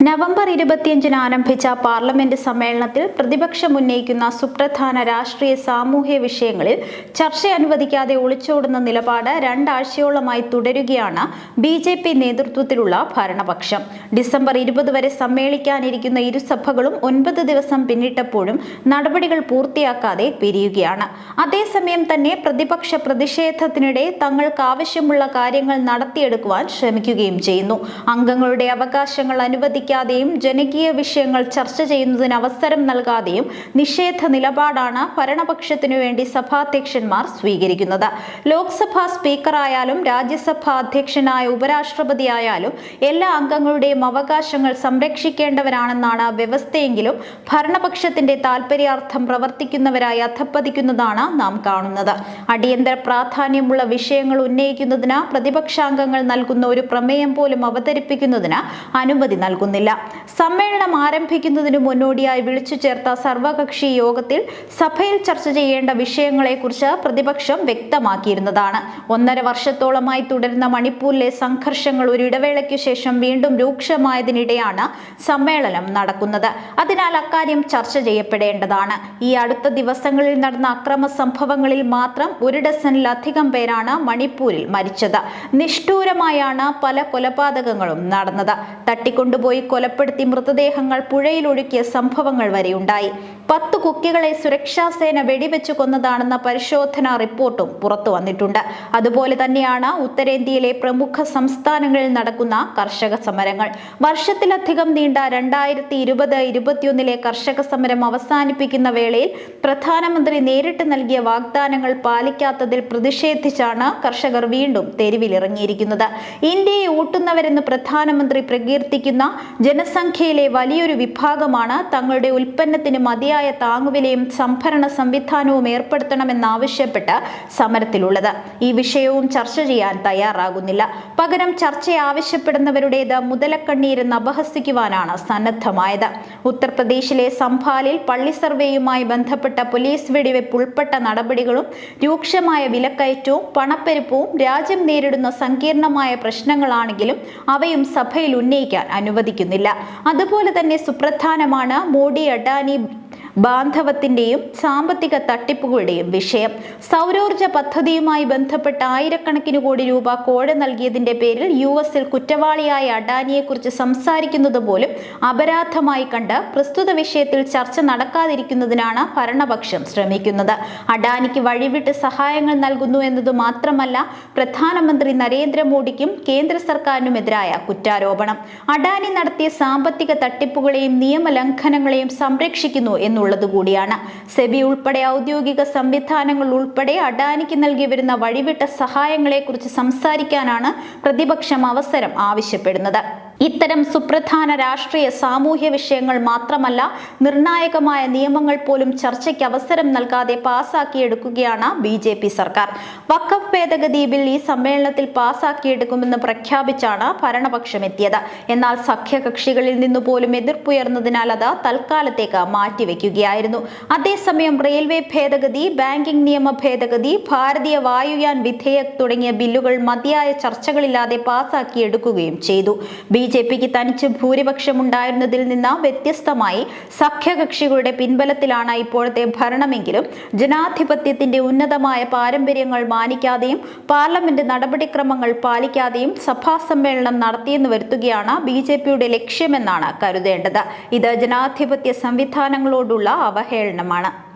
November ഇരുപത്തിയഞ്ചിന് ആരംഭിച്ച parliament സമ്മേളനത്തിൽ പ്രതിപക്ഷം ഉന്നയിക്കുന്ന സുപ്രധാന രാഷ്ട്രീയ സാമൂഹ്യ വിഷയങ്ങളിൽ ചർച്ച അനുവദിക്കാതെ ഒളിച്ചോടുന്ന നിലപാട് രണ്ടാഴ്ചയോളമായി തുടരുകയാണ് ബി ജെ പി നേതൃത്വത്തിലുള്ള ഭരണപക്ഷം. ഡിസംബർ ഇരുപത് വരെ സമ്മേളിക്കാനിരിക്കുന്ന ഇരുസഭകളും ഒൻപത് ദിവസം പിന്നിട്ടപ്പോഴും നടപടികൾ പൂർത്തിയാക്കാതെ പിരിയുകയാണ്. അതേസമയം തന്നെ പ്രതിപക്ഷ പ്രതിഷേധത്തിനിടെ തങ്ങൾക്ക് ആവശ്യമുള്ള കാര്യങ്ങൾ നടത്തിയെടുക്കുവാൻ ശ്രമിക്കുകയും ചെയ്യുന്നു. അംഗങ്ങളുടെ അവകാശങ്ങൾ അനുവദിക്കാതെയും ജനകീയ വിഷയങ്ങൾ ചർച്ച ചെയ്യുന്നതിന് അവസരം നൽകാതെയും നിഷേധ നിലപാടാണ് ഭരണപക്ഷത്തിനു വേണ്ടി സഭാധ്യക്ഷന്മാർ സ്വീകരിക്കുന്നത്. ലോക്സഭാ സ്പീക്കറായാലും രാജ്യസഭാ അധ്യക്ഷനായ ഉപരാഷ്ട്രപതിയായാലും എല്ലാ അംഗങ്ങളുടെയും അവകാശങ്ങൾ സംരക്ഷിക്കേണ്ടവരാണെന്നാണ് വ്യവസ്ഥയെങ്കിലും ഭരണപക്ഷത്തിന്റെ താൽപര്യാർത്ഥം പ്രവർത്തിക്കുന്നവരായി അധപ്പതിക്കുന്നതാണ് നാം കാണുന്നത്. അടിയന്തര പ്രാധാന്യമുള്ള വിഷയങ്ങൾ ഉന്നയിക്കുന്നതിന് പ്രതിപക്ഷാംഗങ്ങൾ നൽകുന്ന ഒരു പ്രമേയം പോലും അവതരിപ്പിക്കുന്നതിന് അനുമതി നൽകുന്നില്ല. സമ്മേളനം ആരംഭിക്കുന്നതിന് മുന്നോടിയായി വിളിച്ചു ചേർത്ത സർവകക്ഷി യോഗത്തിൽ സഭയിൽ ചർച്ച ചെയ്യേണ്ട വിഷയങ്ങളെക്കുറിച്ച് പ്രതിപക്ഷം വ്യക്തമാക്കിയിരുന്നതാണ്. ഒന്നര വർഷത്തോളമായി തുടരുന്ന മണിപ്പൂരിലെ സംഘർഷങ്ങൾ ഒരു ഇടവേളയ്ക്ക് ശേഷം വീണ്ടും രൂക്ഷമായതിനിടെയാണ് സമ്മേളനം നടക്കുന്നത്. അതിനാൽ അക്കാര്യം ചർച്ച ചെയ്യപ്പെടേണ്ടതാണ്. ഈ അടുത്ത ദിവസങ്ങളിൽ നടന്ന അക്രമ സംഭവങ്ങളിൽ മാത്രം ഒരു ഡസനിലധികം പേരാണ് മണിപ്പൂരിൽ മരിച്ചത്. നിഷ്ഠൂരമായാണ് പല കൊലപാതകങ്ങളും നടന്നത്. തട്ടിക്കൊണ്ടുപോയി കൊലപ്പെടുത്തി മൃതദേഹങ്ങൾ പുഴയിലൊഴുക്കിയ സംഭവങ്ങൾ വരെയുണ്ടായി പത്ത് കുക്കികളെ സുരക്ഷാ സേന വെടിവെച്ചു കൊന്നതാണെന്ന പരിശോധനാ റിപ്പോർട്ടും പുറത്തു വന്നിട്ടുണ്ട്. അതുപോലെ തന്നെയാണ് ഉത്തരേന്ത്യയിലെ പ്രമുഖ സംസ്ഥാനങ്ങളിൽ നടക്കുന്ന കർഷക സമരങ്ങൾ. വർഷത്തിലധികം നീണ്ട രണ്ടായിരത്തി ഇരുപത് ഇരുപത്തിയൊന്നിലെ കർഷക സമരം അവസാനിപ്പിക്കുന്ന വേളയിൽ പ്രധാനമന്ത്രി നേരിട്ട് നൽകിയ വാഗ്ദാനങ്ങൾ പാലിക്കാത്തതിൽ പ്രതിഷേധിച്ചാണ് കർഷകർ വീണ്ടും തെരുവിലിറങ്ങിയിരിക്കുന്നത്. ഇന്ത്യയെ ഊട്ടുന്നവരെന്ന് പ്രധാനമന്ത്രി പ്രകീർത്തിക്കുന്ന ജനസംഖ്യയിലെ വലിയൊരു വിഭാഗമാണ് തങ്ങളുടെ ഉൽപ്പന്നത്തിന് മതിയായ താങ്ങുവിലയും സംഭരണ സംവിധാനവും ഏർപ്പെടുത്തണമെന്നാവശ്യപ്പെട്ട് സമരത്തിലുള്ളത്. ഈ വിഷയവും ചർച്ച ചെയ്യാൻ തയ്യാറാകുന്നില്ല. പകരം ചർച്ച ആവശ്യപ്പെടുന്നവരുടേത് മുതലക്കണ്ണീരെന്ന് അപഹസിക്കുവാനാണ് സന്നദ്ധമായത്. ഉത്തർപ്രദേശിലെ സംഭാലിൽ പള്ളി സർവേയുമായി ബന്ധപ്പെട്ട പോലീസ് വെടിവെപ്പ് ഉൾപ്പെട്ട നടപടികളും രൂക്ഷമായ വിലക്കയറ്റവും പണപ്പെരുപ്പവും രാജ്യം നേരിടുന്ന സങ്കീർണമായ പ്രശ്നങ്ങളാണെങ്കിലും അവയും സഭയിൽ ഉന്നയിക്കാൻ അനുവദിക്കുന്നില്ല അതുപോലെ തന്നെ സുപ്രധാനമാണ് മോഡി അഡാനി ബാന്ധവത്തിന്റെയും സാമ്പത്തിക തട്ടിപ്പുകളുടെയും വിഷയം. സൗരോർജ പദ്ധതിയുമായി ബന്ധപ്പെട്ട് ആയിരക്കണക്കിന് കോടി രൂപ കോഴ നൽകിയതിന്റെ പേരിൽ യു എസിൽ കുറ്റവാളിയായ അഡാനിയെക്കുറിച്ച് സംസാരിക്കുന്നത് പോലും അപരാധമായി കണ്ട് പ്രസ്തുത വിഷയത്തിൽ ചർച്ച നടക്കാതിരിക്കുന്നതിനാണ് ഭരണപക്ഷം ശ്രമിക്കുന്നത്. അഡാനിക്ക് വഴിവിട്ട് സഹായങ്ങൾ നൽകുന്നു എന്നത് മാത്രമല്ല പ്രധാനമന്ത്രി നരേന്ദ്രമോദിക്കും കേന്ദ്ര സർക്കാരിനുമെതിരായ കുറ്റാരോപണം. അഡാനി നടത്തിയ സാമ്പത്തിക തട്ടിപ്പുകളെയും നിയമലംഘനങ്ങളെയും സംരക്ഷിക്കുന്നു എന്നുള്ളത് കൂടിയാണ്. സെബി ഉൾപ്പെടെ ഔദ്യോഗിക സംവിധാനങ്ങൾ ഉൾപ്പെടെ അഡാനിക്ക് നൽകി വരുന്ന വഴിവിട്ട സഹായങ്ങളെക്കുറിച്ച് സംസാരിക്കാനാണ് പ്രതിപക്ഷം അവസരം ആവശ്യപ്പെടുന്നത്. ഇത്തരം സുപ്രധാന രാഷ്ട്രീയ സാമൂഹ്യ വിഷയങ്ങൾ മാത്രമല്ല നിർണായകമായ നിയമങ്ങൾ പോലും ചർച്ചയ്ക്ക് അവസരം നൽകാതെ പാസാക്കിയെടുക്കുകയാണ് ബി ജെ പി സർക്കാർ. വക്കഫ് ഭേദഗതി ബിൽ ഈ സമ്മേളനത്തിൽ പാസാക്കിയെടുക്കുമെന്ന് പ്രഖ്യാപിച്ചാണ് ഭരണപക്ഷം എത്തിയത് എന്നാൽ സഖ്യകക്ഷികളിൽ നിന്നു പോലും എതിർപ്പുയർന്നതിനാൽ അത് തൽക്കാലത്തേക്ക് മാറ്റിവെക്കുകയായിരുന്നു. അതേസമയം റെയിൽവേ ഭേദഗതി ബാങ്കിംഗ് നിയമ ഭേദഗതി ഭാരതീയ വായുയാൻ വിധേയക് തുടങ്ങിയ ബില്ലുകൾ മതിയായ ചർച്ചകളില്ലാതെ പാസാക്കിയെടുക്കുകയും ചെയ്തു. ബി ജെ പിക്ക് തനിച്ച് ഭൂരിപക്ഷമുണ്ടായിരുന്നതിൽ നിന്ന് വ്യത്യസ്തമായി സഖ്യകക്ഷികളുടെ പിൻബലത്തിലാണ് ഇപ്പോഴത്തെ ഭരണമെങ്കിലും ജനാധിപത്യത്തിന്റെ ഉന്നതമായ പാരമ്പര്യങ്ങൾ മാനിക്കാതെയും പാർലമെന്റ് നടപടിക്രമങ്ങൾ പാലിക്കാതെയും സഭാ സമ്മേളനം നടത്തിയെന്ന് വരുത്തുകയാണ് ബി ജെ പിയുടെ ലക്ഷ്യമെന്നാണ് കരുതേണ്ടത്. ഇത് ജനാധിപത്യ സംവിധാനങ്ങളോടുള്ള അവഹേളനമാണ്.